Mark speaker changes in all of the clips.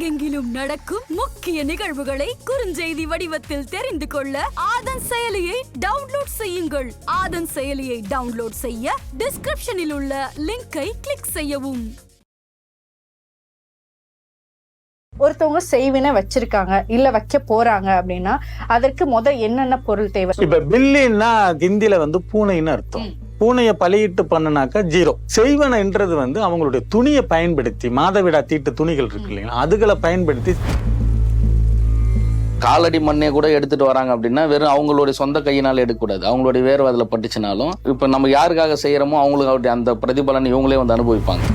Speaker 1: உலகெங்கிலும் நடக்கும் முக்கிய நிகழ்வுகளை குறுஞ்செய்தி வடிவத்தில் தெரிந்து கொள்ள ஆதன் செயலியை டவுன்லோட் செய்யுங்கள். ஆதன் செயலியை டவுன்லோட் செய்ய டிஸ்கிரிப்ஷனில் உள்ள லிங்கை கிளிக் செய்யவும்.
Speaker 2: ஒருத்தவங்க செய்வினை வச்சிருக்காங்க இல்ல வைக்க போறாங்க அப்படின்னா அதற்கு முத என்னென்ன பொருள் தேவை?
Speaker 3: இப்ப பில்லின்னா ஹிந்தில வந்து பூனைன்னு அர்த்தம். பூனையை பலியிட்டு பண்ணுனாக்கா ஜீரோ. செய்வனன்றது வந்து அவங்களுடைய துணியை பயன்படுத்தி மாதவிடா தீட்டு துணிகள் இருக்கு இல்லைங்களா? அதுகளை பயன்படுத்தி
Speaker 4: காலடி மண்ணே கூட எடுத்துட்டு வராங்க அப்படின்னா வெறும் அவங்களுடைய சொந்த கையினால் எடுக்கக்கூடாது. அவங்களுடைய வேர்வை அதில் பட்டுச்சுனாலும் இப்போ நம்ம யாருக்காக செய்யறோமோ அவங்களுக்கு அவருடைய அந்த பிரதிபலனை இவங்களே வந்து அனுபவிப்பாங்க.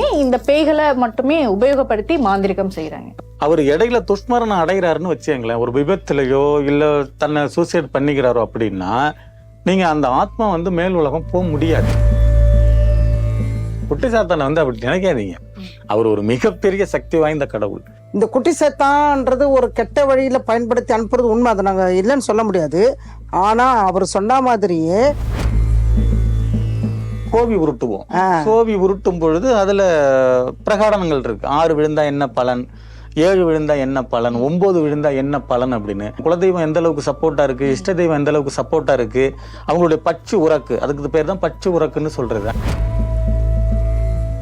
Speaker 2: ஏன் இந்த பேய்களை மட்டுமே உபயோகப்படுத்தி மாந்திரிகம் செய்யறாங்க
Speaker 3: அவர் இடையில துஷ்மரணம் அடைகிறாருன்னு வச்சுங்களேன் ஒரு விபத்துலயோ இல்ல தன்னை சூசைட் பண்ணிக்கிறாரோ அப்படின்னா நீங்க அந்த ஆத்மா வந்து மேல் உலகம் போக முடியாது. குட்டி சாத்தானை வந்து அப்படி நினைக்காதீங்க. அவர் ஒரு மிகப்பெரிய சக்தி வாய்ந்த கடவுள்.
Speaker 5: இந்த குட்டி சேத்தான்றது ஒரு கெட்ட வழியில பயன்படுத்தி அனுப்புறது உண்மை அதை நாங்க இல்லைன்னு சொல்ல முடியாது. ஆனா அவர் சொன்ன மாதிரியே
Speaker 3: கோவி உருட்டுவோம். கோவி உருட்டும் பொழுது அதுல பிரகாடனங்கள் இருக்கு. ஆறு விழுந்தா என்ன பலன்? ஏழு விழுந்தா என்ன பலன்? ஒன்பது விழுந்தா என்ன பலன் அப்படின்னு. குலதெய்வம் எந்த அளவுக்கு சப்போர்ட்டா இருக்கு? இஷ்ட தெய்வம் எந்த அளவுக்கு சப்போர்ட்டா இருக்கு? அவங்களுடைய பச்சு உறக்கு. அதுக்கு பேர் தான் பச்சு உறக்குன்னு சொல்றது.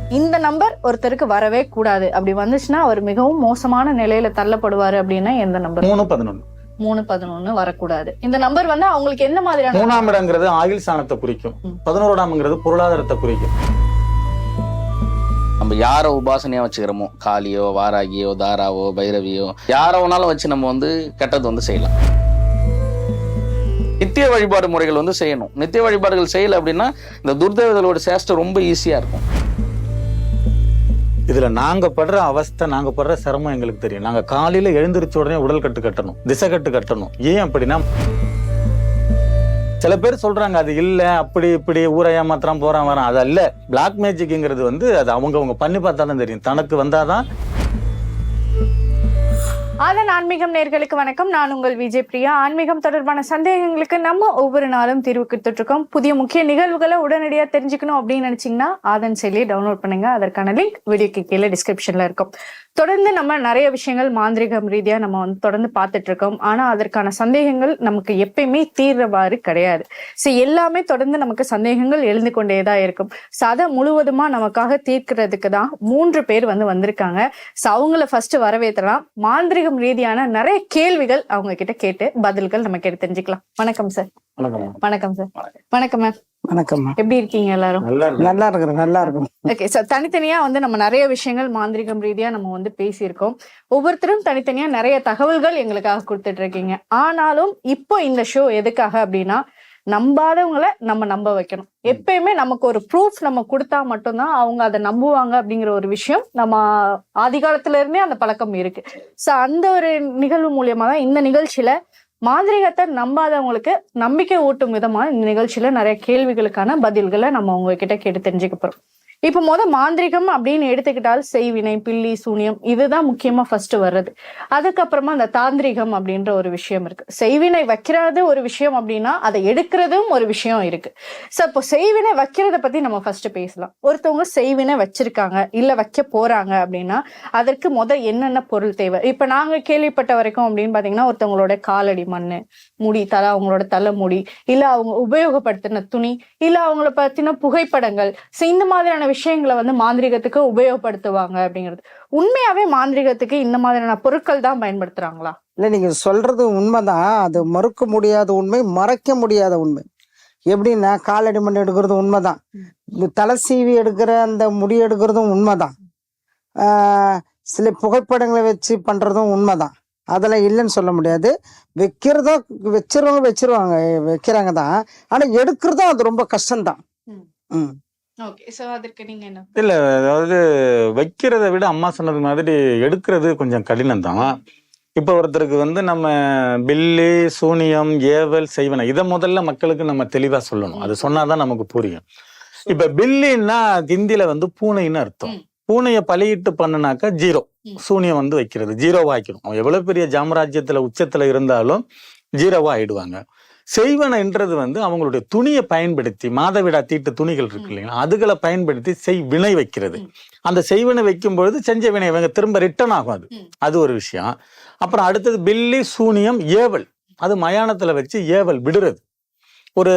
Speaker 2: இந்த நம்பர் ஒருத்தருக்கு வரவே கூடாது. அப்படி வந்துச்சுன்னா அவர் மிகவும் மோசமான நிலையில தள்ளப்படுவாரு அப்படின்னா எந்த நம்பர்?
Speaker 3: மூணு பதினொன்று
Speaker 2: மூணு பதினொன்னு வரக்கூடாது. இந்த நம்பர் வந்து அவங்களுக்கு என்ன மாதிரியான
Speaker 3: மூணாம் இடங்கிறது ஆயுள் சாணத்தை குறிக்கும். பதினோராம்ங்கிறது பொருளாதாரத்தை குறிக்கும்.
Speaker 4: நம்ம யாரை உபாசனையா வச்சுக்கிறோமோ? காளியோ வாராகியோ தாராவோ பைரவியோ யாரை வேணாலும் வச்சு நம்ம வந்து கெட்டது வந்து செய்யலாம். நித்திய வழிபாடு முறைகள் வந்து செய்யணும். நித்திய வழிபாடுகள் செய்யல அப்படின்னா இந்த துர்தேவதைகளோட சேஷ்டம் ரொம்ப ஈஸியா இருக்கும்.
Speaker 3: இதுல நாங்க படுற அவஸ்தை நாங்க படுற சிரமம் எங்களுக்கு தெரியும். நாங்க காலையில எழுந்திருச்ச உடனே உடல் கட்டு கட்டணும் திசை கட்டு கட்டணும். ஏன் அப்படின்னா சில பேர் சொல்றாங்க அது இல்ல அப்படி இப்படி ஊரை ஏமாத்திரம் போறான் வரான். அது அல்ல. பிளாக் மேஜிக்ங்கிறது வந்து அது அவங்க அவங்க பண்ணி பார்த்தா தான் தெரியும். தனக்கு வந்தாதான்.
Speaker 2: அதன் ஆன்மீகம் நேர்களுக்கு வணக்கம். நான் உங்கள் விஜய் பிரியா. ஆன்மீகம் தொடர்பான சந்தேகங்களுக்கு நம்ம ஒவ்வொரு நாளும் தீர்வு கொடுத்துட்ருக்கோம். புதிய முக்கிய நிகழ்வுகளை உடனடியாக தெரிஞ்சுக்கணும் அப்படின்னு நினைச்சீங்கன்னா ஆதன் செயலியை டவுன்லோட் பண்ணுங்க. அதற்கான லிங்க் வீடியோக்கு கீழே டிஸ்கிரிப்ஷனில் இருக்கும். தொடர்ந்து நம்ம நிறைய விஷயங்கள் மாந்திரிகம் ரீதியா நம்ம வந்து தொடர்ந்து பார்த்துட்டு இருக்கோம் ஆனா அதற்கான சந்தேகங்கள் நமக்கு எப்பயுமே தீர்றவாறு கிடையாது. ஸோ எல்லாமே தொடர்ந்து நமக்கு சந்தேகங்கள் எழுந்து கொண்டேதான் இருக்கும். ஸோ அதை முழுவதுமா நமக்காக தீர்க்கிறதுக்கு தான் மூன்று பேர் வந்து வந்திருக்காங்க. ஸோ அவங்கள ஃபர்ஸ்ட் வரவேற்றலாம். மாந்திரிகம் ரீதியான நிறைய கேள்விகள் அவங்க கிட்ட கேட்டு பதில்கள் நம்ம கேட்டு தெரிஞ்சுக்கலாம். வணக்கம் சார்
Speaker 3: வணக்கம்
Speaker 2: வணக்கம் சார் வணக்கம் மேம்
Speaker 5: வணக்கம்மா.
Speaker 2: எப்படி இருக்கீங்க எல்லாரும்?
Speaker 3: நல்லா இருக்கு.
Speaker 5: நல்லா இருக்கும்.
Speaker 2: ஓகே சார் தனித்தனியா வந்து நம்ம நிறைய விஷயங்கள் மாந்திரிகம் ரீதியா நம்ம வந்து பேசியிருக்கோம். ஒவ்வொருத்தரும் தனித்தனியா நிறைய தகவல்கள் எங்களுக்காக கொடுத்துட்டு இருக்கீங்க ஆனாலும் இப்போ இந்த ஷோ எதுக்காக அப்படின்னா நம்பாதவங்கள நம்ம நம்ப வைக்கணும். எப்பயுமே நமக்கு ஒரு ப்ரூஃப் நம்ம கொடுத்தா மட்டும்தான் அவங்க அதை நம்புவாங்க அப்படிங்கிற ஒரு விஷயம் நம்ம ஆதி காலத்துல இருந்தே அந்த பழக்கம் இருக்கு. சோ அந்த ஒரு நிகழ்வு மூலியமா தான் இந்த நிகழ்ச்சியில மாந்திரிகத்தை நம்பாதவங்களுக்கு நம்பிக்கை ஊட்டும் விதமா இந்த நிகழ்ச்சியில நிறைய கேள்விகளுக்கான பதில்களை நம்ம உங்ககிட்ட கேட்டு தெரிஞ்சுக்க போறோம். இப்ப முத மாந்திரிகம் அப்படின்னு எடுத்துக்கிட்டால் செய்வினை பில்லி சூனியம் இதுதான் முக்கியமா ஃபர்ஸ்ட் வர்றது. அதுக்கப்புறமா அந்த தாந்திரிகம் அப்படின்ற ஒரு விஷயம் இருக்கு. செய்வினை வைக்கிறது ஒரு விஷயம் அப்படின்னா அதை எடுக்கிறதும் ஒரு விஷயம் இருக்கு. ஸோ இப்போ செய்வினை வைக்கிறத பத்தி நம்ம ஃபர்ஸ்ட் பேசலாம். ஒருத்தவங்க செய்வினை வச்சிருக்காங்க இல்ல வைக்க போறாங்க அப்படின்னா அதற்கு முத என்னென்ன பொருள் தேவை? இப்ப நாங்க கேள்விப்பட்ட வரைக்கும் அப்படின்னு பாத்தீங்கன்னா ஒருத்தவங்களோட காலடி மண்ணு முடி தலை அவங்களோட தலைமுடி இல்லை இல்ல அவங்க உபயோகப்படுத்தின துணி இல்ல அவங்கள பத்தின புகைப்படங்கள். ஸோ இந்த மாதிரியான விஷயங்களை வந்து மாந்திரிகத்துக்கு உபயோகப்படுத்துவாங்க அப்படிங்கிறது. உண்மையாவே மாந்திரிகத்துக்கு இந்த மாதிரியான பொருட்கள் தான் பயன்படுத்துறாங்களா?
Speaker 5: இல்லை நீங்க சொல்றது உண்மைதான். அது மறுக்க முடியாத உண்மை மறைக்க முடியாத உண்மை. எப்படின்னா காலடி மண் எடுக்கிறது உண்மைதான். தலை சீவி எடுக்கிற அந்த முடி எடுக்கிறதும் உண்மைதான். சில புகைப்படங்களை வச்சு பண்றதும் உண்மைதான். அதெல்லாம் இல்லைன்னு சொல்ல முடியாது. வைக்கிறதோ வச்சிருவங்க வச்சிருவாங்க வைக்கிறாங்க தான். ஆனா எடுக்கிறதும் அது ரொம்ப கஷ்டம்தான்.
Speaker 2: ம்.
Speaker 3: இல்ல அதாவது வைக்கிறதை விட அம்மா சொன்னது மாதிரி எடுக்கிறது கொஞ்சம் கடினம் தான் இப்ப ஒருத்தருக்கு வந்து நம்ம பில்லி சூனியம் ஏவல் செய்வன இதை முதல்ல மக்களுக்கு நம்ம தெளிவா சொல்லணும். அது சொன்னாதான் நமக்கு புரியும். இப்ப பில்லின்னா ஹிந்தில வந்து பூனைன்னு அர்த்தம். பூனையை பலியிட்டு பண்ணுனாக்கா ஜீரோ. சூனியம் வந்து வைக்கிறது ஜீரோவா ஆக்கிடும். அவன் எவ்வளவு பெரிய ஜாமராஜ்யத்துல உச்சத்துல இருந்தாலும் ஜீரோவா ஆயிடுவாங்க. செய்வனன்றது வந்து அவங்களுடைய துணியை பயன்படுத்தி மாதவிடா தீட்டு துணிகள் இருக்கு இல்லைங்களா? அதுகளை பயன்படுத்தி செய் வினை வைக்கிறது. அந்த செய்வனை வைக்கும் பொழுது செஞ்ச வினை இவங்க திரும்ப ரிட்டர்ன் ஆகும் அது. அது ஒரு விஷயம். அப்புறம் அடுத்தது பில்லி சூனியம் ஏவல். அது மயானத்துல வச்சு ஏவல் விடுறது. ஒரு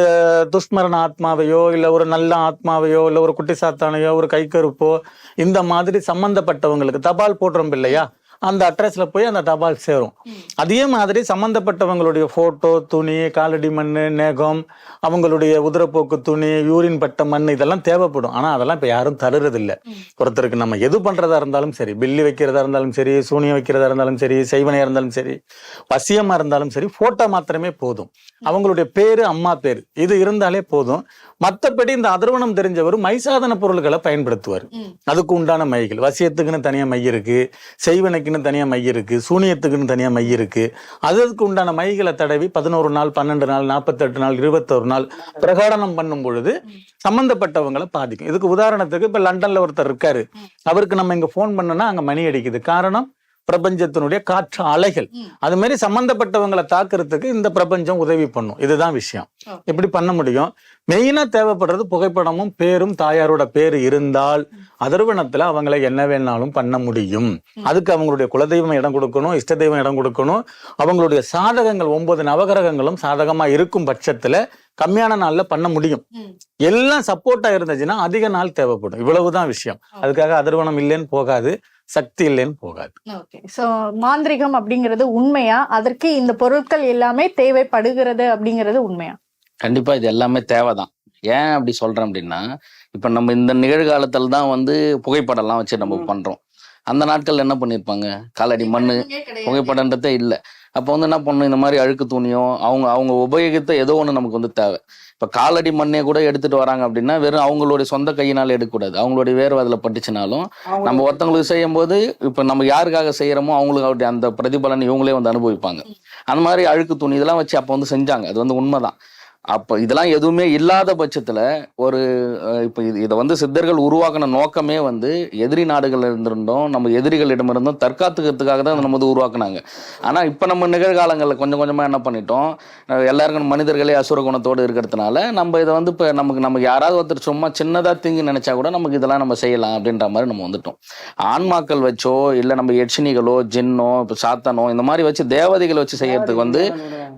Speaker 3: துஷ்மரண ஆத்மாவையோ இல்ல ஒரு நல்ல ஆத்மாவையோ இல்ல ஒரு குட்டி சாத்தானையோ ஒரு கைக்கருப்போ இந்த மாதிரி சம்பந்தப்பட்டவங்களுக்கு தபால் போடுறோம் இல்லையா? அந்த அட்ரஸ்ல போய் அந்த தபால் சேரும். அதே மாதிரி சம்பந்தப்பட்டவங்களுடைய போட்டோ துணி காலடி மண் நேகம் அவங்களுடைய உதிரப்போக்கு துணி யூரின் பட்ட மண் இதெல்லாம் தேவைப்படும். ஆனா அதெல்லாம் இப்ப யாரும் தருறது இல்ல ஒருத்தருக்கு நம்ம எது பண்றதா இருந்தாலும் சரி பில்லி வைக்கிறதா இருந்தாலும் சரி சூனியம் வைக்கிறதா இருந்தாலும் சரி செய்வனையா இருந்தாலும் சரி வசியமா இருந்தாலும் சரி போட்டோ மாத்திரமே போதும். அவங்களுடைய பேரு அம்மா பேரு இது இருந்தாலே போதும். மத்தபடி இந்த அதர்வனம் தெரிஞ்சவர் மைசாதன பொருள்களை பயன்படுத்துவார். அதுக்கு உண்டான மைகள். வசியத்துக்குன்னு தனியா மை இருக்கு செய்வனைக்குன்னு தனியா மை இருக்கு சூனியத்துக்குன்னு தனியா மை இருக்கு. அதற்கு உண்டான மைகளை தடவி பதினோரு நாள் பன்னெண்டு நாள் நாற்பத்தெட்டு நாள் இருபத்தொரு நாள் பிரகடனம் பண்ணும் பொழுது சம்பந்தப்பட்டவங்களை பாதிக்கும். இதுக்கு உதாரணத்துக்கு இப்ப லண்டன்ல ஒருத்தர் இருக்காரு. அவருக்கு நம்ம இங்க ஃபோன் பண்ணோம்னா அங்க மணி அடிக்குது. காரணம் பிரபஞ்சத்தினுடைய காற்று அலைகள். அது மாதிரி சம்பந்தப்பட்டவங்களை தாக்குறதுக்கு இந்த பிரபஞ்சம் உதவி பண்ணும். இதுதான் விஷயம். எப்படி பண்ண முடியும்? மெயினா தேவைப்படுறது புகைப்படமும் பேரும் தாயாரோட பேரு இருந்தால் அதர்வனத்துல அவங்களை என்ன வேணாலும் பண்ண முடியும். அதுக்கு அவங்களுடைய குலதெய்வம் இடம் கொடுக்கணும் இஷ்ட தெய்வம் இடம் கொடுக்கணும். அவங்களுடைய சாதகங்கள் ஒன்பது நவகிரகங்களும் சாதகமா இருக்கும் பட்சத்துல கம்மியான நாள்ல பண்ண முடியும். எல்லாம் சப்போர்ட்டா இருந்துச்சுன்னா அதிக நாள் தேவைப்படும். இவ்வளவுதான் விஷயம். அதுக்காக அதர்வனம் இல்லைன்னு போகாது. சக்தி இல்லைன்னு போகாது.
Speaker 2: ஓகே சோ மாந்திரிகம் அப்படிங்கிறது உண்மையா? அதற்கு இந்த பொருட்கள் எல்லாமே தேவைப்படுகிறது அப்படிங்கிறது உண்மையா?
Speaker 4: கண்டிப்பா இது எல்லாமே தேவைதான். ஏன் அப்படி சொல்றேன் அப்படின்னா இப்ப நம்ம இந்த நிகழ்காலத்துல தான் வந்து புகைப்படம்லாம் வச்சு நம்ம பண்றோம். அந்த நாட்கள்ல என்ன பண்ணிருப்பாங்க? காலடி மண்ணு புகைப்படன்றதே இல்ல. அப்போ வந்து என்ன பண்ணணும்? இந்த மாதிரி அழுக்கு துணியோ அவங்க அவங்க உபயோகித்த ஏதோ ஒண்ணு நமக்கு வந்து தேவை. இப்ப காலடி மண்ணே கூட எடுத்துட்டு வராங்க அப்படின்னா வெறும் அவங்களுடைய சொந்த கையினால எடுக்கக்கூடாது. அவங்களுடைய வேர்வை அதுல பட்டுச்சுனாலும் நம்ம ஒருத்தவங்களுக்கு செய்யும் போது இப்ப நம்ம யாருக்காக செய்யறோமோ அவங்களுக்கு அந்த பிரதிபலன் இவங்களே வந்து அனுபவிப்பாங்க. அந்த மாதிரி அழுக்கு துணி இதெல்லாம் வச்சு அப்ப வந்து செஞ்சாங்க. அது வந்து உண்மைதான். அப்ப இதெல்லாம் எதுவுமே இல்லாத பட்சத்துல ஒரு இப்ப இது இதை வந்து சித்தர்கள் உருவாக்கின நோக்கமே வந்து எதிரி நாடுகள்ல இருந்திருந்தோம் நம்ம எதிரிகளிடமிருந்தும் தற்காத்துக்கிறதுக்காக தான் நம்ம வந்து உருவாக்குனாங்க. ஆனா இப்ப நம்ம நிகழ்காலங்களில் கொஞ்சம் கொஞ்சமா என்ன பண்ணிட்டோம் எல்லாருக்கும் மனிதர்களே அசுர குணத்தோடு இருக்கிறதுனால நம்ம இதை வந்து இப்ப நமக்கு நமக்கு யாராவது ஒருத்தர் சும்மா சின்னதா திங்கி நினைச்சா கூட நமக்கு இதெல்லாம் நம்ம செய்யலாம் அப்படின்ற மாதிரி நம்ம வந்துட்டோம். ஆன்மாக்கள் வச்சோ இல்ல நம்ம யட்சினிகளோ ஜின்னோ இப்ப சாத்தனோ இந்த மாதிரி வச்சு தேவதைகளை வச்சு செய்யறதுக்கு வந்து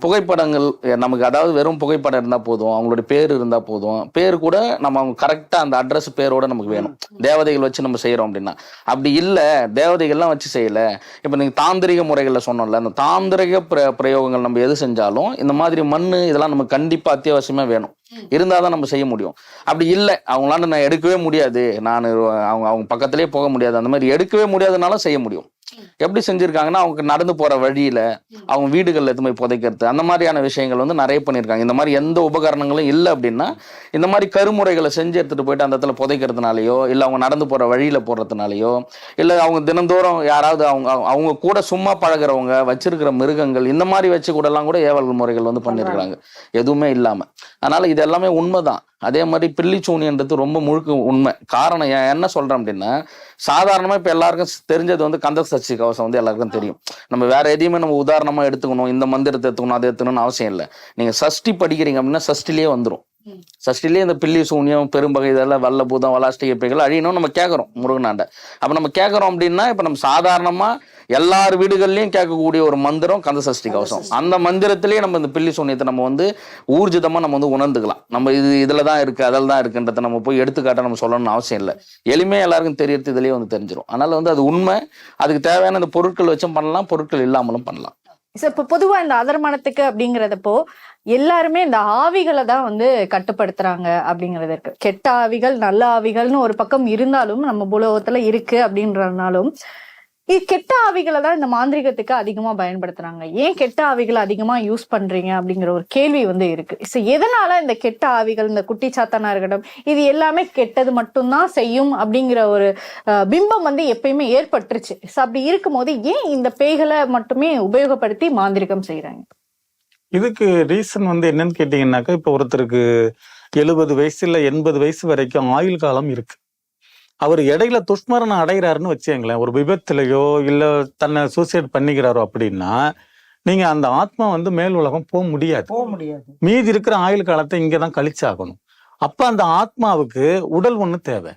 Speaker 4: புகைப்படங்கள் நமக்கு அதாவது வெறும் புகைப்படம் இருந்தா போதும் அவங்களுடைய பேர் இருந்தா போதும். பேர் கூட நம்ம அவங்க கரெக்டா அந்த அட்ரஸ் பேரோட நமக்கு வேணும். தேவதைகள் வச்சு நம்ம செய்யறோம் அப்படின்னா. அப்படி இல்ல தேவதைகள்லாம் வச்சு செய்யல. இப்ப நீங்க தாந்திரிக முறைகள்ல சொன்னோம்ல அந்த தாந்திரிக பிர- பிரயோகங்கள் நம்ம எது செஞ்சாலும் இந்த மாதிரி மண்ணு இதெல்லாம் நமக்கு கண்டிப்பா அத்தியாவசியமா வேணும். இருந்தாதான் நம்ம செய்ய முடியும். அப்படி இல்லை அவங்களால நான் எடுக்கவே முடியாது. நான் அவங்க அவங்க பக்கத்திலே போக முடியாது. அந்த மாதிரி எடுக்கவே முடியாதனாலும் செய்ய முடியும். எப்படி செஞ்சிருக்காங்கன்னா அவங்க நடந்து போற வழியில அவங்க வீடுகள்ல போய் புதைக்கிறது. அந்த மாதிரியான விஷயங்கள் வந்து நிறைய பண்ணியிருக்காங்க இந்த மாதிரி எந்த உபகரணங்களும் இல்லை அப்படின்னா இந்த மாதிரி கருமுறைகளை செஞ்சு எடுத்துட்டு போயிட்டு அந்த இடத்துல புதைக்கிறதுனாலயோ இல்லை அவங்க நடந்து போற வழியில போடுறதுனாலயோ இல்லை அவங்க தினந்தோறும் யாராவது அவங்க அவங்க கூட சும்மா பழகுறவங்க வச்சிருக்கிற மிருகங்கள் இந்த மாதிரி வச்சு கூட எல்லாம் கூட ஏவல் முறைகள் வந்து பண்ணியிருக்கிறாங்க எதுவுமே இல்லாம. அதனால இது எல்லாமே உண்மைதான். அதே மாதிரி பில்லிச்சூனின்றது ரொம்ப முழுக்க உண்மை. காரணம் என்ன சொல்றேன் அப்படின்னா சாதாரணமா இப்ப எல்லாருக்கும் தெரிஞ்சது வந்து கந்த சஷ்டி கவசம் வந்து எல்லாருக்கும் தெரியும். நம்ம வேற எதையுமே நம்ம உதாரணமா எடுத்துக்கணும் இந்த மந்திரத்தை எடுத்துக்கணும் அதை எடுத்துக்கணும்னு அவசியம் இல்லை. நீங்க சஷ்டி படிக்கிறீங்க அப்படின்னா சஷ்டிலேயே வந்துடும் சஷ்டிலேயே இந்த பில்லி சூனியம் பெரும்பகை இதெல்லாம் வல்ல பூதம் வலாஷ்டிக பேய்கள் அழியணும் நம்ம கேட்கறோம் முருகனாண்ட. அப்ப நம்ம கேட்கறோம் அப்படின்னா இப்ப நம்ம சாதாரணமா எல்லார் வீடுகள்லயும் கேட்கக்கூடிய ஒரு மந்திரம் கந்த சஷ்டி கவசம். அந்த மந்திரத்திலேயே நம்ம இந்த பில்லி சூனியத்தை நம்ம வந்து ஊர்ஜிதமா நம்ம வந்து உணர்ந்துக்கலாம். நம்ம இது இதுல தான் இருக்கு அதில் தான் இருக்குன்றத நம்ம போய் எடுத்துக்காட்ட நம்ம சொல்லணும்னு அவசியம் இல்லை. எளிமையா எல்லாருக்கும் தெரியறது இதுலயே வந்து தெரிஞ்சிடும் அதனால வந்து அது உண்மை. அதுக்கு தேவையான இந்த பொருட்கள் வச்சும் பண்ணலாம் பொருட்கள் இல்லாமலும் பண்ணலாம்.
Speaker 2: இப்போ பொதுவா இந்த அதர்மனத்துக்கு அப்படிங்கிறதப்போ எல்லாருமே இந்த ஆவிகளை தான் வந்து கட்டுப்படுத்துறாங்க அப்படிங்கிறது இருக்கு. கெட்ட ஆவிகள் நல்ல ஆவிகள்னு ஒரு பக்கம் இருந்தாலும் நம்ம புலகத்துல இருக்கு அப்படின்றதுனாலும் இது கெட்ட ஆவிகளை தான் இந்த மாந்திரிகத்துக்கு அதிகமாக பயன்படுத்துறாங்க. ஏன் கெட்ட ஆவிகளை அதிகமாக யூஸ் பண்ணுறீங்க அப்படிங்கிற ஒரு கேள்வி வந்து இருக்கு. ஸோ எதனால இந்த கெட்ட ஆவிகள் இந்த குட்டி சாத்தானா இருக்கட்டும் இது எல்லாமே கெட்டது மட்டும்தான் செய்யும் அப்படிங்கிற ஒரு பிம்பம் வந்து எப்பயுமே ஏற்பட்டுருச்சு. ஸோ அப்படி இருக்கும்போது ஏன் இந்த பேய்களை மட்டுமே உபயோகப்படுத்தி மாந்திரிகம் செய்கிறாங்க
Speaker 3: இதுக்கு ரீசன் வந்து என்னன்னு கேட்டீங்கன்னாக்கா இப்போ ஒருத்தருக்கு எழுபது வயசு இல்லை எண்பது வயசு வரைக்கும் ஆயுள் காலம் இருக்குது அவர் இடையில துஷ்மரணம் அடைகிறாருன்னு வச்சுங்களேன் ஒரு விபத்துலயோ இல்ல தன்னை சூசைட் பண்ணிக்கிறாரோ அப்படின்னா நீங்க அந்த ஆத்மா வந்து மேல் உலகம் போக முடியாது.
Speaker 5: போக முடியாது.
Speaker 3: மீதி இருக்கிற ஆயுள் காலத்தை இங்க தான் கழிச்சாகணும். அப்ப அந்த ஆத்மாவுக்கு உடல் ஒண்ணு தேவை.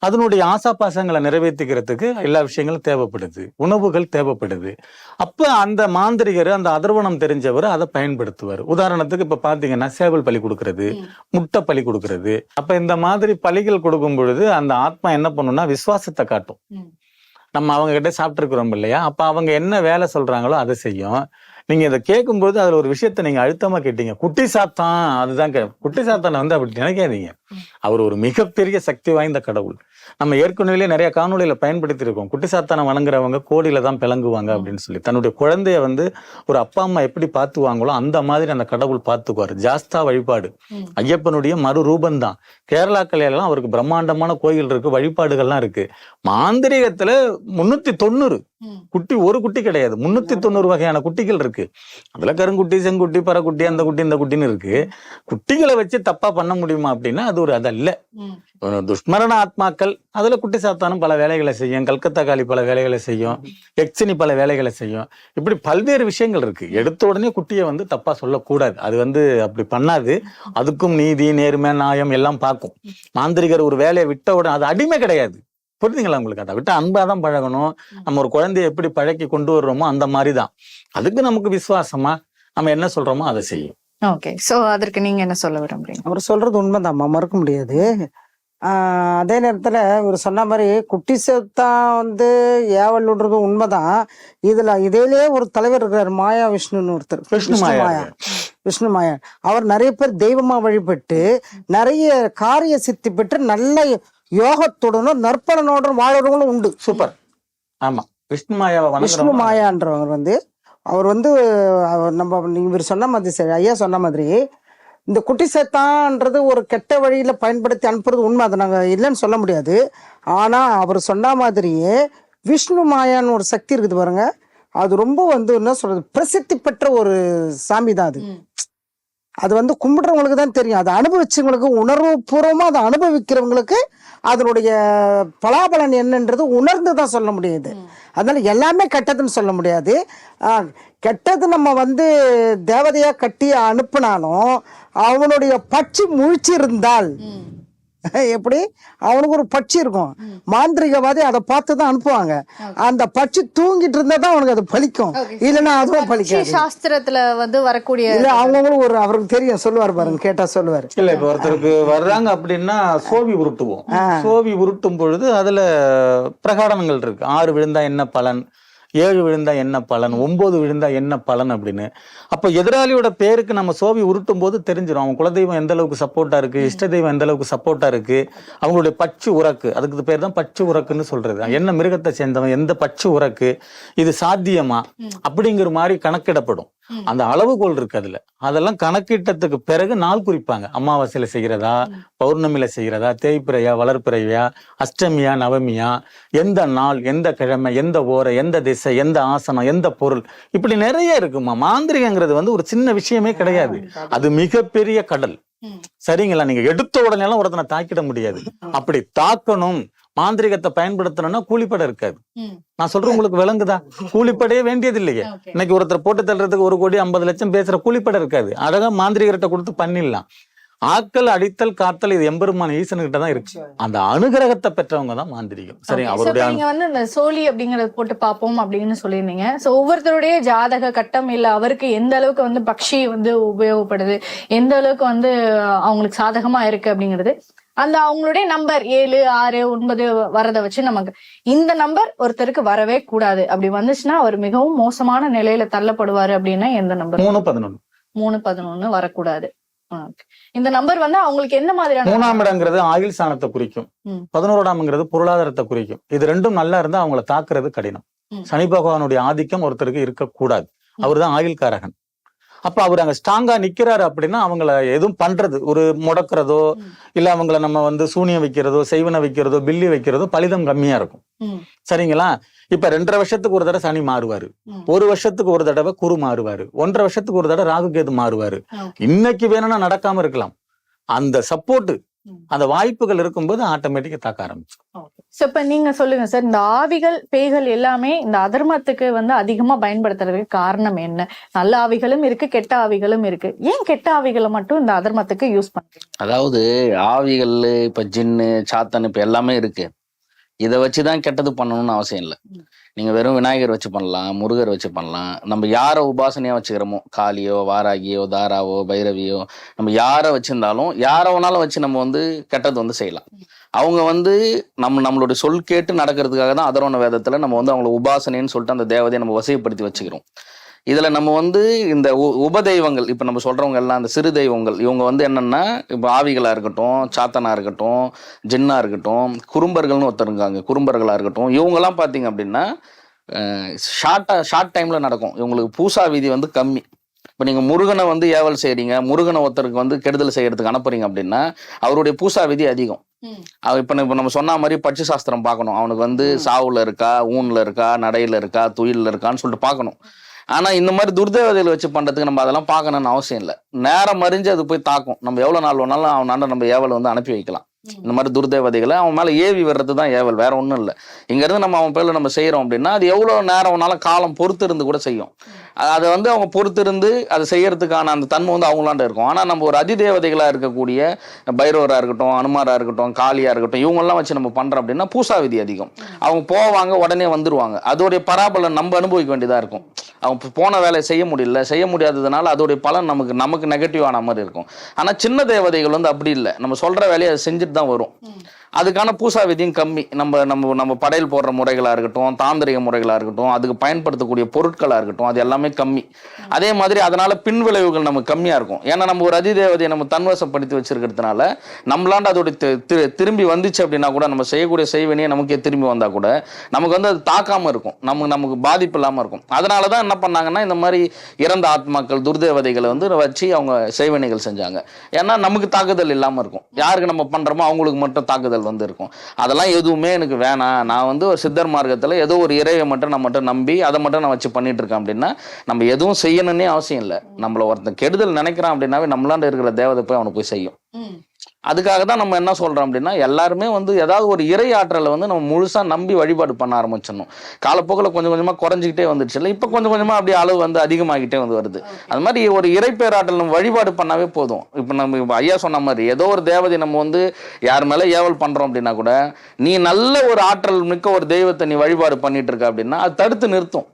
Speaker 3: அதனுடைய ஆசாபாசங்களை நிறைவேற்றிக்கிறதுக்கு எல்லா விஷயங்களும் தேவைப்படுது. உணவுகள் தேவைப்படுது. அப்ப அந்த மாந்திரிகர் அந்த அதர்வனம் தெரிஞ்சவர் அதை பயன்படுத்துவார். உதாரணத்துக்கு இப்ப பாத்தீங்கன்னா சேவல் பலி கொடுக்கறது. முட்டை பலி கொடுக்கறது. அப்ப இந்த மாதிரி பலிகள் கொடுக்கும் பொழுது அந்த ஆத்மா என்ன பண்ணும்னா விசுவாசத்தை காட்டும். நம்ம அவங்க கிட்ட சாப்பிட்டுருக்கிறோம் இல்லையா? அப்ப அவங்க என்ன வேலை சொல்றாங்களோ அதை செய்யும். நீங்க இதை கேட்கும்போது அதுல ஒரு விஷயத்த நீங்க அழுத்தமா கேட்டீங்க. குட்டி சாத்தான் அதுதான் கே- குட்டி சாத்தானை வந்து அப்படி நினைக்காதீங்க. அவர் ஒரு மிகப்பெரிய சக்தி வாய்ந்த கடவுள். நம்ம ஏற்கனவே நிறைய காணொளியில பயன்படுத்தி இருக்கோம் குட்டி சாத்தானை வணங்குறவங்க கோடியில தான் பிளங்குவாங்க அப்படின்னு சொல்லி. தன்னுடைய குழந்தைய வந்து ஒரு அப்பா அம்மா எப்படி பார்த்துவாங்களோ அந்த மாதிரி அந்த கடவுள் பார்த்துக்குவார். ஜாஸ்தா வழிபாடு. ஐயப்பனுடைய மறு ரூபந்தான் கேரளாக்கள்ல எல்லாம் அவருக்கு பிரம்மாண்டமான கோயில் இருக்கு வழிபாடுகள்லாம் இருக்கு. மாந்திரிகத்துல முன்னூத்தி தொண்ணூறு. குட்டி ஒரு குட்டி கிடையாது. முன்னூத்தி தொண்ணூறு வகையான குட்டிகள் இருக்கு. அதுல கருங்குட்டி செங்குட்டி பறக்குட்டி அந்த குட்டி இந்த குட்டின்னு இருக்கு. குட்டிகளை வச்சு தப்பா பண்ண முடியுமா அப்படின்னா அது ஒரு அதல்ல துஷ்மரண ஆத்மாக்கள் அதுல குட்டி சாத்தானும் பல வேலைகளை செய்யும். கல்கத்தா காளி பல வேலைகளை செய்யும். எக்ஸினி பல வேலைகளை செய்யும். இப்படி பல்வேறு விஷயங்கள் இருக்கு. எடுத்த உடனே குட்டியை வந்து தப்பா சொல்லக்கூடாது. அது வந்து அப்படி பண்ணாது. அதுக்கும் நீதி நேர்மை நியாயம் எல்லாம் பார்க்கும். மாந்திரிகர் ஒரு வேலையை விட்ட உடனே அது அடிமை கிடையாது. புரியுதுங்களா உங்களுக்கு? அதை விட்டு அன்பா தான் பழகணும். நம்ம ஒரு குழந்தைய எப்படி பழக்கி கொண்டு வர்றோமோ அந்த மாதிரி தான். அதுக்கு நமக்கு விசுவாசமா நம்ம என்ன சொல்றோமோ அதை செய்யும்.
Speaker 2: ஓகே சோ அதற்கு நீங்க என்ன சொல்ல விரும்புறீங்க?
Speaker 5: அவர் சொல்றது உண்மைதாம்மா மறுக்க முடியாது. ஆஹ் அதே நேரத்துல இவர் சொன்ன மாதிரி குட்டி செத்தான் வந்து ஏவல் விடுறது உண்மைதான். இதுல இதிலே ஒரு தலைவர் இருக்கிறார் மாயா விஷ்ணுன்னு ஒருத்தர்.
Speaker 3: விஷ்ணு மாயா.
Speaker 5: விஷ்ணு மாயா. அவர் நிறைய பேர் தெய்வமா வழிபட்டு நிறைய காரிய சித்தி பெற்று நல்ல யோகத்துடனும் நற்பலனோடும் வாழறவங்களும் உண்டு.
Speaker 3: சூப்பர். ஆமா. விஷ்ணு மாயாவை
Speaker 5: விஷ்ணு மாயான்றவர் வந்து அவர் வந்து அவர் நம்ம இவர் சொன்ன மாதிரி சரி ஐயா சொன்ன மாதிரி இந்த குட்டி சேத்தான்றது ஒரு கெட்ட வழியில பயன்படுத்தி அனுப்புறது உண்மை அதை நாங்கள் இல்லைன்னு சொல்ல முடியாது. ஆனா அவர் சொன்ன மாதிரியே விஷ்ணு மாயான்னு ஒரு சக்தி இருக்குது பாருங்க. அது ரொம்ப வந்து என்ன சொல்றது பிரசித்தி பெற்ற ஒரு சாமி தான் அது. அது வந்து கும்பிடுறவங்களுக்கு தான் தெரியும். அதை அனுபவிச்சவங்களுக்கு உணர்வு பூர்வமா அதை அனுபவிக்கிறவங்களுக்கு அதனுடைய பலாபலன் என்னன்றது உணர்ந்து தான் சொல்ல முடியுது. அதனால எல்லாமே கெட்டதுன்னு சொல்ல முடியாது. ஆஹ், கெட்டது நம்ம வந்து தேவதையாக கட்டி அனுப்புனாலும் அவனுடைய பட்சி முழிச்சிருந்தால் எப்படி? அவனுக்கு ஒரு பட்சி இருக்கும். மாந்திரிகவாதி அதை பார்த்து தான் அனுப்புவாங்க அந்த பட்சி தூங்கிட்டு இருந்தா தான் அவனுக்கு அது பலிக்கும். இல்லைன்னா அதுவும்
Speaker 2: பட்சி
Speaker 5: பலிக்காது.
Speaker 2: சாஸ்திரத்துல வந்து வரக்கூடிய
Speaker 5: இல்ல அவங்களும் ஒரு அவருக்கு தெரியும் சொல்லுவார் பாருங்க கேட்டா சொல்லுவாரு.
Speaker 3: இல்ல இப்ப ஒருத்தருக்கு வர்றாங்க அப்படின்னா சோவி உருட்டுவோம். சோவி உருட்டும் பொழுது அதுல பிரகாடனங்கள் இருக்கு. ஆறு விழுந்தா என்ன பலன்? ஏழு விழுந்தா என்ன பலன் ஒன்பது விழுந்தா என்ன பலன் அப்படின்னு. அப்ப எதிராளியோட பேருக்கு நம்ம சோவி உருட்டும் போது தெரிஞ்சிடும் அவன் குலதெய்வம் எந்த அளவுக்கு சப்போர்ட்டா இருக்கு இஷ்ட தெய்வம் எந்த அளவுக்கு சப்போர்ட்டா இருக்கு அவங்களுடைய பச்சு உறக்கு அதுக்கு பேர் தான் பச்சு உறக்குன்னு சொல்றது. என்ன மிருகத்தை சேர்ந்தவன் எந்த பச்சு உறக்கு இது சாத்தியமா அப்படிங்கிற மாதிரி கணக்கிடப்படும். அந்த அளவுகோல் இருக்கு அதுல. அதெல்லாம் கணக்கிட்டதுக்கு பிறகு நாள் குறிப்பாங்க. அமாவாசையில செய்கிறதா பௌர்ணமியில செய்கிறதா தேய்பிறையா வளர்ப்பிறையா அஷ்டமியா நவமியா எந்த நாள் எந்த கிழமை எந்த ஓரை எந்த திசை எந்த ஆசனம் எந்த பொருள்? இப்படி நிறைய இருக்குமா? மாந்திரிகங்கிறது வந்து ஒரு சின்ன விஷயமே கிடையாது. அது மிகப்பெரிய கடல். சரிங்களா? நீங்க எடுத்த உடனே எல்லாம் ஒருத்தனை தாக்கிட முடியாது. அப்படி தாக்கணும். மாந்திரிகத்தை பயன்படுத்தணும்னா கூலிப்படை இருக்காது. நான் சொல்றேன் உங்களுக்கு விளங்குதா? கூலிப்படையே வேண்டியது இல்லையே. இன்னைக்கு ஒருத்தர் போட்டு தள்ளுறதுக்கு ஒரு கோடி ஐம்பது லட்சம் பேசுற கூலிப்படை இருக்காது. அழகா மாந்திரிகர்கிட்ட கொடுத்து பண்ணிடலாம். ஆக்கல் அடித்தல் காத்தல் இது எம்பெருமான் ஈசனுக்கிட்ட தான் இருக்கு. அந்த அனுகிரகத்தை பெற்றவங்க தான் மாந்திரிகம். சரி அவருடைய
Speaker 2: நீங்க வந்து இந்த சோழி அப்படிங்கறத போட்டு பார்ப்போம் அப்படின்னு சொல்லியிருந்தீங்க. சோ ஒவ்வொருத்தருடைய ஜாதக கட்டம் இல்ல அவருக்கு எந்த அளவுக்கு வந்து பக்ஷி வந்து உபயோகப்படுது? எந்த அளவுக்கு வந்து அவங்களுக்கு சாதகமா இருக்கு அப்படிங்கிறது? அந்த அவங்களுடைய நம்பர் ஏழு ஆறு ஒன்பது வரதை வச்சு நமக்கு இந்த நம்பர் ஒருத்தருக்கு வரவே கூடாது. அப்படி வந்துச்சுன்னா அவர் மிகவும் மோசமான நிலையில தள்ளப்படுவாரு அப்படின்னா எந்த நம்பர்
Speaker 3: மூணு பதினொன்னு.
Speaker 2: மூணு பதினொன்னு வரக்கூடாது. இந்த நம்பர் வந்து அவங்களுக்கு என்ன மாதிரியான
Speaker 3: மூணாம் இடங்கிறது ஆயுள் சாணத்தை குறிக்கும். பதினோராம்ங்கிறது பொருளாதாரத்தை குறிக்கும். இது ரெண்டும் நல்லா இருந்தா அவங்கள தாக்குறது கடினம். சனி பகவானுடைய ஆதிக்கம் ஒருத்தருக்கு இருக்கக்கூடாது. அவர்தான் ஆயுள்காரகன். அப்ப அவர் அங்க ஸ்ட்ராங்கா நிக்கிறாரு அப்படின்னா அவங்கள எதுவும் பண்றது ஒரு முடக்கிறதோ. இல்ல அவங்கள நம்ம வந்து சூனியம் வைக்கிறதோ செய்வனை வைக்கிறதோ பில்லி வைக்கிறதோ பலிதம் கம்மியா இருக்கும் சரிங்களா இப்ப ரெண்டரை வருஷத்துக்கு ஒரு தடவை சனி மாறுவாரு. ஒரு வருஷத்துக்கு ஒரு தடவை குரு மாறுவாரு ஒன்றரை வருஷத்துக்கு ஒரு தடவை ராகு கேது மாறுவாரு. இன்னைக்கு வேணும்னா நடக்காம இருக்கலாம் அந்த சப்போர்ட் அந்த வாய்ப்புகள் இருக்கும்போது ஆட்டோமேட்டிக்கா தாக்க ஆரம்பிச்சிடும்
Speaker 2: சோ இப்ப நீங்க சொல்லுங்க சார் இந்த ஆவிகள் பேய்கள் எல்லாமே இந்த அதர்மத்துக்கு வந்து அதிகமா பயன்படுத்துறதுக்கு காரணம் என்ன? நல்ல ஆவிகளும் இருக்கு கெட்ட ஆவிகளும் இருக்கு. ஏன் கெட்ட ஆவிகளை மட்டும் இந்த அதர்மத்துக்கு யூஸ் பண்றீங்க?
Speaker 4: அதாவது ஆவிகள் இப்ப ஜின்னு சாத்தன் இப்ப எல்லாமே இருக்கு. இதை வச்சுதான் கெட்டது பண்ணணும்னு அவசியம் இல்லை. நீங்க வெறும் விநாயகர் வச்சு பண்ணலாம் முருகர் வச்சு பண்ணலாம். நம்ம யாரை உபாசனையா வச்சுக்கிறோமோ காளியோ வாராகியோ தாராவோ பைரவியோ நம்ம யாரை வச்சிருந்தாலும் யாரை வேணாலும் வச்சு நம்ம வந்து கெட்டது வந்து செய்யலாம். அவங்க வந்து நம்ம நம்மளுடைய சொல் கேட்டு நடக்கிறதுக்காக தான் அதரோன வேதத்துல நம்ம வந்து அவங்கள உபாசனைன்னு சொல்லிட்டு அந்த தேவதையை நம்ம வசைப்படுத்தி வச்சுக்கிறோம். இதுல நம்ம வந்து இந்த உ- உபதெய்வங்கள் இப்ப நம்ம சொல்றவங்க எல்லாம் அந்த சிறு தெய்வங்கள் இவங்க வந்து என்னன்னா இப்ப ஆவிகளா இருக்கட்டும் சாத்தனா இருக்கட்டும் ஜின்னா இருக்கட்டும் குறும்பர்கள்னு ஒருத்தர் இருக்காங்க குறும்பர்களா இருக்கட்டும் இவங்கெல்லாம் பாத்தீங்க அப்படின்னா ஷார்ட்டா ஷார்ட் டைம்ல நடக்கும். இவங்களுக்கு பூசா விதி வந்து கம்மி. இப்போ நீங்கள் முருகனை வந்து ஏவல் செய்றீங்க முருகனை ஒருத்தருக்கு வந்து கெடுதல் செய்யறதுக்கு அனுப்புறீங்க அப்படின்னா அவருடைய பூசா விதி அதிகம். இப்போ இப்போ நம்ம சொன்ன மாதிரி பட்சி சாஸ்திரம் பார்க்கணும் அவனுக்கு வந்து சாவுல இருக்கா ஊன்ல இருக்கா நடையில இருக்கா துயில்ல இருக்கான்னு சொல்லிட்டு பார்க்கணும் ஆனா இந்த மாதிரி துர்தேவதைகளை வச்சு பண்றதுக்கு நம்ம அதெல்லாம் பார்க்கணும்னு அவசியம் இல்லை. நேரம் மறிஞ்சு அது போய் தாக்கும். நம்ம எவ்வளவு நாள் வேணாலும் அவனால நம்ம ஏவலை வந்து அனுப்பி வைக்கலாம். இந்த மாதிரி துர்தேவதைகளை அவன் மேல ஏவி வர்றது தான் ஏவல் வேற ஒண்ணும் இல்லை. இங்க இருந்து நம்ம அவன் பேர்ல நம்ம செய்யறோம் அப்படின்னா அது எவ்வளவு நேரம் வேணாலும் காலம் பொறுத்து இருந்து கூட செய்யும். அதை வந்து அவங்க பொறுத்து இருந்து அதை செய்யறதுக்கான அந்த தன்மை வந்து அவங்களாண்ட இருக்கும். ஆனா நம்ம ஒரு அதிதேவதைகளா இருக்கக்கூடிய பைரவரா இருக்கட்டும் அனுமாரா இருக்கட்டும் காளியா இருக்கட்டும் இவங்கெல்லாம் வச்சு நம்ம பண்றோம் அப்படின்னா பூசா விதி அதிகம் அவங்க போவாங்க உடனே வந்துருவாங்க. அதோடைய பராபலன் நம்ம அனுபவிக்க வேண்டியதா இருக்கும். அவங்க போன வேலையை செய்ய முடியல செய்ய முடியாததுனால அதோடைய பலன் நமக்கு நமக்கு நெகட்டிவ் ஆன மாதிரி இருக்கும். ஆனா சின்ன தேவதைகள் வந்து அப்படி இல்லை. நம்ம சொல்ற வேலையை அதை செஞ்சுட்டு தான் வரும் அதுக்கான பூசா விதியும் கம்மி. நம்ம நம்ம நம்ம படையல் போடுற முறைகளாக இருக்கட்டும் தாந்திரிக முறைகளாக இருக்கட்டும் அதுக்கு பயன்படுத்தக்கூடிய பொருட்களாக இருக்கட்டும் அது எல்லாமே கம்மி. அதே மாதிரி அதனால் பின் விளைவுகள் நமக்கு கம்மியாக இருக்கும். ஏன்னா நம்ம ஒரு அதிதேவதையை நம்ம தன்வசப்படுத்தி வச்சிருக்கிறதுனால நம்மளாண்ட அதோட திரு திரும்பி வந்துச்சு அப்படின்னா கூட நம்ம செய்யக்கூடிய செய்வினையே நமக்கே திரும்பி வந்தால் கூட நமக்கு வந்து அது தாக்காமல் இருக்கும். நமக்கு நமக்கு பாதிப்பு இல்லாமல் இருக்கும். அதனால தான் என்ன பண்ணாங்கன்னா இந்த மாதிரி இறந்த ஆத்மாக்கள் துர்தேவதைகளை வந்து வச்சு அவங்க செய்வினைகள் செஞ்சாங்க. ஏன்னா நமக்கு தாக்குதல் இல்லாமல் இருக்கும். யாருக்கு நம்ம பண்ணுறோமோ அவங்களுக்கு மட்டும் தாக்குதல் வந்து இருக்கும். அதெல்லாம் எதுவுமே எனக்கு வேணாம். நான் வந்து ஒரு சித்தர் மார்க்கத்துல ஏதோ ஒரு இறைவை மட்டும் நான் மட்டும் நம்பி அதை மட்டும் நான் வச்சு பண்ணிட்டு இருக்கேன் அப்படின்னா நம்ம எதுவும் செய்யணும்னே அவசியம் இல்லை. நம்மள ஒருத்தன் கெடுதல் நினைக்கிறான் அப்படின்னாவே நம்மளாண்ட இருக்கிற தேவதை போய் அவனை போய் செய்யும். அதுக்காக தான் நம்ம என்ன சொல்றோம் அப்படின்னா எல்லாருமே வந்து ஏதாவது ஒரு இறை ஆற்றலை வந்து நம்ம முழுசா நம்பி வழிபாடு பண்ண ஆரம்பிச்சிடணும். காலப்போக்கில் கொஞ்சம் கொஞ்சமா குறைஞ்சிக்கிட்டே வந்துடுச்சு இல்லை இப்போ கொஞ்சம் கொஞ்சமா அப்படியே அளவு வந்து அதிகமாகிட்டே வந்து வருது. அது மாதிரி ஒரு இறை பேராற்றல் நம்ம வழிபாடு பண்ணாவே போதும். இப்போ நம்ம இப்ப ஐயா சொன்ன மாதிரி ஏதோ ஒரு தேவதை நம்ம வந்து யார் மேல ஏவல் பண்றோம் அப்படின்னா கூட நீ நல்ல ஒரு ஆற்றல் மிக்க ஒரு தெய்வத்தை நீ வழிபாடு பண்ணிட்டு இருக்க அப்படின்னா அது தடுத்து நிறுத்தும்.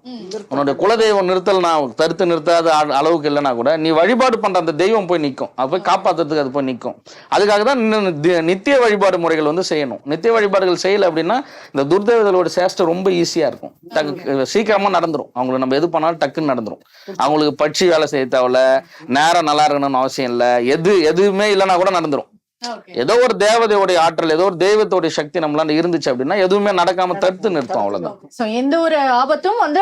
Speaker 4: உன்னுடைய குலதெய்வம் நிறுத்தல் நான் தடுத்து நிறுத்தாத அள- அளவுக்கு இல்லைன்னா கூட நீ வழிபாடு பண்ற அந்த தெய்வம் போய் நிற்கும் அது போய் காப்பாத்துறதுக்கு அது போய் நிற்கும் அதுக்காக தான் இன்னும் தி- நித்திய வழிபாடு முறைகள் வந்து செய்யணும். நித்திய வழிபாடுகள் செய்யல அப்படின்னா இந்த துர்தேவதைகளோட சேஷ்டை ரொம்ப ஈஸியா இருக்கும். டக்கு சீக்கிரமா நடந்துரும். அவங்களுக்கு நம்ம எது பண்ணாலும் டக்குன்னு நடந்துரும். அவங்களுக்கு பட்சி வேலை செய்ய தேவையில்ல. நேரம் நல்லா இருக்கணும்னு அவசியம் இல்லை. எது எதுவுமே இல்லைன்னா கூட நடந்துரும். ஏதோ ஒரு தேவதையோடைய ஆற்றல் ஏதோ ஒரு தெய்வத்தோடைய சக்தி நம்மளால இருந்துச்சு அப்படின்னா எதுவுமே நடக்காம தடுத்து நிறுத்தும் அவ்வளவுதான்.
Speaker 2: சோ எந்த ஒரு ஆபத்தும் வந்து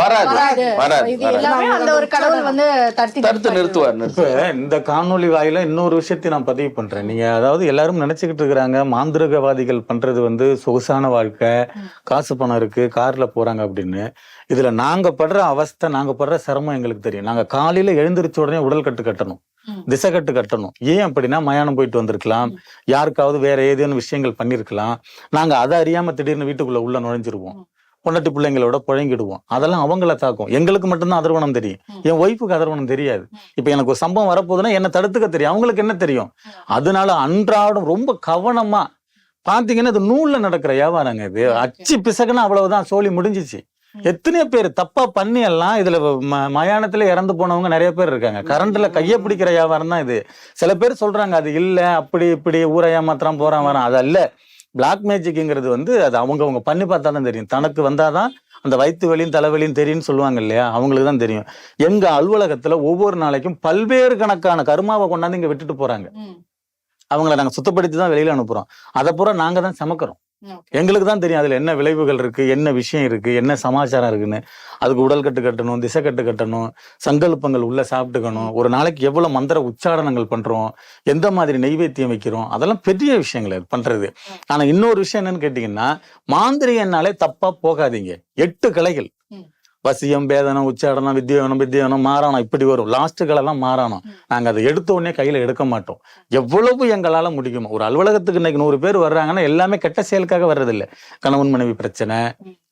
Speaker 4: வராது,
Speaker 2: வராது.
Speaker 4: வராது,
Speaker 2: இது
Speaker 4: வராது.
Speaker 2: எல்லாமே அந்த ஒரு கடவுள் வந்து தடுத்து
Speaker 4: தடுத்து நிறுத்துவார்
Speaker 3: இந்த காணொளி வாயில இன்னொரு விஷயத்தை நான் பதிவு பண்றேன். நீங்க அதாவது எல்லாரும் நினைச்சுக்கிட்டு இருக்கிறாங்க மாந்திரகவாதிகள் பண்றது வந்து சொகுசான வாழ்க்கை காசு பணம் இருக்கு கார்ல போறாங்க அப்படின்னு. இதுல நாங்க படுற அவஸ்தை நாங்க படுற சிரமம் எங்களுக்கு தெரியும். நாங்க காலையில எழுந்திருச்ச உடனே உடல் கட்டு கட்டணும். திசை கட்டு கட்டணும். ஏன் அப்படின்னா மயானம் போயிட்டு வந்திருக்கலாம். யாருக்காவது வேற ஏதேனும் விஷயங்கள் பண்ணிருக்கலாம். நாங்க அதை அறியாம திடீர்னு வீட்டுக்குள்ள உள்ள நுழைஞ்சிருவோம். பொண்டாட்டி பிள்ளைங்களோட புழங்கிடுவோம். அதெல்லாம் அவங்கள தாக்கும். எங்களுக்கு மட்டும்தான் அதர்வனம் தெரியும். என் ஒய்ஃபுக்கு அதர்வனம் தெரியாது. இப்ப எனக்கு ஒரு சம்பவம் வரப்போகுதுன்னா என்ன தடுத்துக்க தெரியும். அவங்களுக்கு என்ன தெரியும்? அதனால அன்றாடம் ரொம்ப கவனமா பாத்தீங்கன்னா இது நூல்ல நடக்கிற வியாபாரங்க இது. அச்சு பிசகுனா அவ்வளவுதான். சோழி முடிஞ்சிச்சு. எத்தனையோ பேர் தப்பா பண்ணி எல்லாம் இதுல மயானத்துல இறந்து போனவங்க நிறைய பேர் இருக்காங்க. கரண்ட்ல கைய பிடிக்கிற வியாபாரம் தான் இது. சில பேர் சொல்றாங்க அது இல்ல அப்படி இப்படி ஊரை ஏமாத்திரம் போறான் வரான். அது அல்ல. பிளாக் மேஜிக்ங்கிறது வந்து அது அவங்க அவங்க பண்ணி பார்த்தா தான் தெரியும். தனக்கு வந்தாதான் அந்த வயிற்று வலியும் தலைவலியும் தெரியும்னு சொல்லுவாங்க இல்லையா? அவங்களுக்கு தான் தெரியும். எங்க அலுவலகத்துல ஒவ்வொரு நாளைக்கும் பல்வேறு கணக்கான கருமாவை கொண்டாந்து இங்க விட்டுட்டு போறாங்க. அவங்கள நாங்க சுத்தப்படுத்தி தான் வெளியில அனுப்புறோம். அதை பூரா நாங்க தான் சமக்கிறோம். எங்களுக்கு தான் தெரியும் அதுல என்ன விளைவுகள் இருக்கு என்ன விஷயம் இருக்கு என்ன சமாச்சாரம் இருக்குன்னு. அதுக்கு உடல் கட்டு கட்டணும் திசை கட்டு கட்டணும் சங்கல்பங்கள் உள்ள சாப்பிட்டுக்கணும் ஒரு நாளைக்கு எவ்வளவு மந்திர உச்சாரணங்கள் பண்றோம் எந்த மாதிரி நெய்வேத்தியம் வைக்கிறோம் அதெல்லாம் பெரிய விஷயங்கள் பண்றது. ஆனா இன்னொரு விஷயம் என்னன்னு கேட்டீங்கன்னா மாந்திரிகனாலே தப்பா போகாதீங்க. எட்டு கலைகள் வசியம் பேதனம் உச்சாடனம் வித்தியோனம் வித்தியோனம் மாறானம் இப்படி வரும். லாஸ்ட்டுகளெல்லாம் மாறானம் நாங்க அதை எடுத்த உடனே கையில எடுக்க மாட்டோம். எவ்வளவு எங்களால முடியுமோ ஒரு அலுவலகத்துக்கு இன்னைக்கு நூறு பேர் வர்றாங்கன்னா எல்லாமே கெட்ட செயலுக்காக வர்றதில்ல. கணவன் மனைவி பிரச்சனை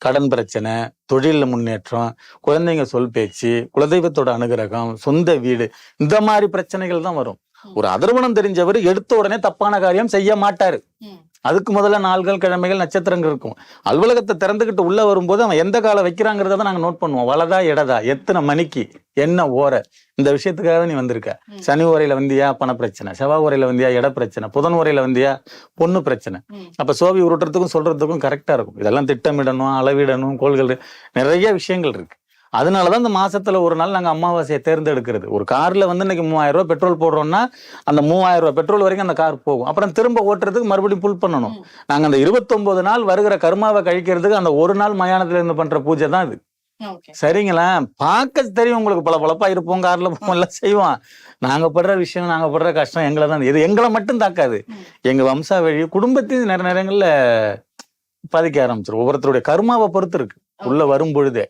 Speaker 3: கடன் பிரச்சனை தொழிலில் முன்னேற்றம் குழந்தைங்க சொல் பேச்சு குலதெய்வத்தோட அனுகிரகம் சொந்த வீடு இந்த மாதிரி பிரச்சனைகள் தான் வரும். ஒரு அதர்வனம் தெரிஞ்சவர் எடுத்த உடனே தப்பான காரியம் செய்ய மாட்டாரு. அதுக்கு முதல்ல நாள்கள் கிழமைகள் நட்சத்திரங்கள் இருக்கும். அலுவலகத்தை திறந்துகிட்டு உள்ள வரும்போது அவன் எந்த காலை வைக்கிறாங்கிறத தான் நாங்க நோட் பண்ணுவோம். வலதா இடதா? எத்தனை மணிக்கு? என்ன ஓரை? இந்த விஷயத்துக்காக நீ வந்திருக்க. சனி ஓரையில வந்தியா? பண பிரச்சனை. செவ்வாய் ஓரையில வந்தியா? இட பிரச்சனை. புதன் ஓரையில வந்தியா? பொண்ணு பிரச்சனை. அப்ப சோவி உருட்டுறதுக்கும் சொல்றதுக்கும் கரெக்டா இருக்கும். இதெல்லாம் திட்டமிடணும் அளவிடணும் கோள்கள் நிறைய விஷயங்கள் இருக்கு. அதனாலதான் இந்த மாசத்துல ஒரு நாள் நாங்க அமாவாசையை தேர்ந்தெடுக்கிறது. ஒரு கார்ல வந்து இன்னைக்கு மூவாயிரம் ரூபாய் பெட்ரோல் போடுறோம்னா அந்த மூவாயிரம் ரூபாய் பெட்ரோல் வரைக்கும் அந்த கார் போகும். அப்புறம் திரும்ப ஓட்டுறதுக்கு மறுபடியும் புல் பண்ணணும். நாங்க அந்த 29 நாள் வருகிற கர்மாவை கழிக்கிறதுக்கு அந்த ஒரு நாள் மயானத்துல இருந்து பண்ற பூஜை தான் இது. சரிங்களா? பார்க்க தெரியும் உங்களுக்கு. பல பழப்பா இருப்போம் கார்ல போவோம் எல்லாம் செய்வோம். நாங்க படுற விஷயம் நாங்க படுற கஷ்டம் எங்களை தான். இது எங்களை மட்டும் தாக்காது. எங்க வம்சாவழி குடும்பத்தையும் நிறைய நேரங்கள்ல பாதிக்க ஆரம்பிச்சிடும் ஒவ்வொருத்தருடைய கர்மாவை பொறுத்து இருக்கு. உள்ள வரும் பொழுதே.